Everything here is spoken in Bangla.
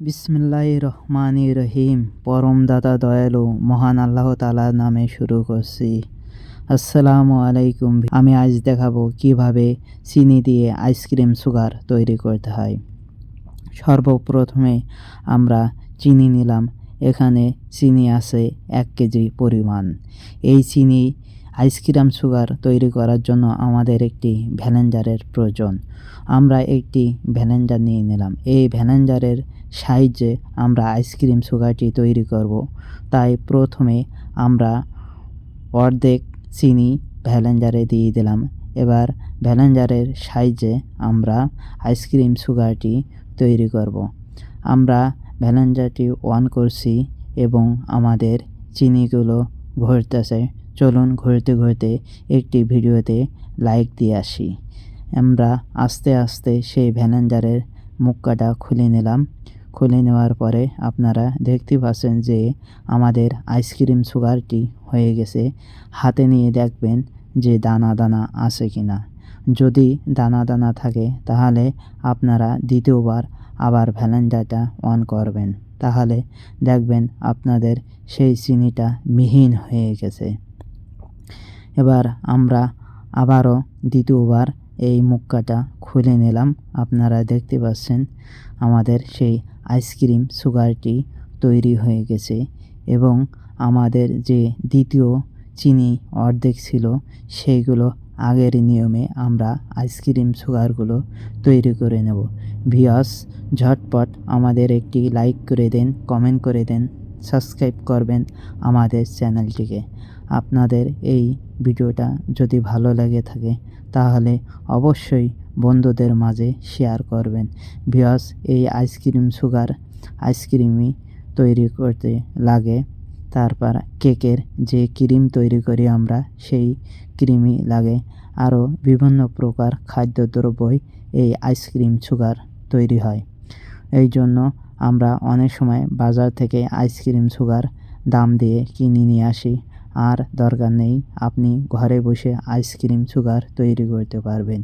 বিসমিল্লাহ রহমান রহিম। পরম দাতা, দয়ালু, মহান আল্লাহ তালার নামে শুরু করছি। আসসালামু আলাইকুম। আমি আজ দেখাবো কীভাবে চিনি দিয়ে আইসক্রিম সুগার তৈরি করতে হয়। সর্বপ্রথমে আমরা চিনি নিলাম। এখানে চিনি আছে এক কেজি পরিমাণ। এই চিনি আইসক্রিম সুগার তৈরি করার জন্য আমাদের একটি ভ্যালেঞ্জারের প্রয়োজন। আমরা একটি ভ্যালেঞ্জার নিয়ে নিলাম। এই ভ্যালেঞ্জারের সাহায্যে আমরা আইসক্রিম সুগারটি তৈরি করব। তাই প্রথমে আমরা অর্ধেক চিনি ভ্যালেঞ্জারে দিয়ে দিলাম। এবার ভ্যালেঞ্জারের সাহায্যে আমরা আইসক্রিম সুগারটি তৈরি করব। আমরা ভ্যালেঞ্জারটি অন করছি এবং আমাদের চিনিগুলো ঘুরতেছে। চলুন ঘুরতে ঘুরতে একটি ভিডিওতে লাইক দিয়ে আসি। আমরা আস্তে আস্তে সেই ভ্যালেঞ্জারের মুক্কাটা খুলে নিলাম। খুলে নেওয়ার পরে আপনারা দেখতে পাচ্ছেন যে আমাদের আইসক্রিম সুগারটি হয়ে গেছে। হাতে নিয়ে দেখবেন যে দানা দানা আছে কি না যদি দানা দানা থাকে, তাহলে আপনারা দ্বিতীয়বার আবার ভ্যালেন্ডারটা অন করবেন। তাহলে দেখবেন আপনাদের সেই চিনিটা মিহিন হয়ে গেছে। এবার আমরা আবারও দ্বিতীয়বার এই মুক্কাটা খুলে নিলাম। আপনারা দেখতে পাচ্ছেন আমাদের সেই আইসক্রিম সুগারটি তৈরি হয়ে গেছে এবং আমাদের যে দ্বিতীয় চিনি অর্ধেক ছিল, সেইগুলো আগের নিয়মে আমরা আইসক্রিম সুগারগুলো তৈরি করে নেব। ভিয়াস ঝটপট আমাদের একটি লাইক করে দেন কমেন্ট করে দেন সাবস্ক্রাইব করবেন আমাদের চ্যানেলটিকে। আপনাদের এই ভিডিওটা যদি ভালো লেগে থাকে, তাহলে অবশ্যই বন্ধুদের মাঝে শেয়ার করবেন। ভিয়াস এই আইসক্রিম সুগার আইসক্রিমই তৈরি করতে লাগে। তারপর কেকের যে ক্রিম তৈরি করি আমরা, সেই ক্রিমই লাগে। আরও বিভিন্ন প্রকার খাদ্যদ্রব্যই এই আইসক্রিম সুগার তৈরি হয়। এই জন্য আমরা অনেক সময় বাজার থেকে আইসক্রিম সুগার দাম দিয়ে কিনে নিয়ে আসি। আর দরকার নেই আপনি ঘরে বসে আইসক্রিম সুগার তৈরি করতে পারবেন।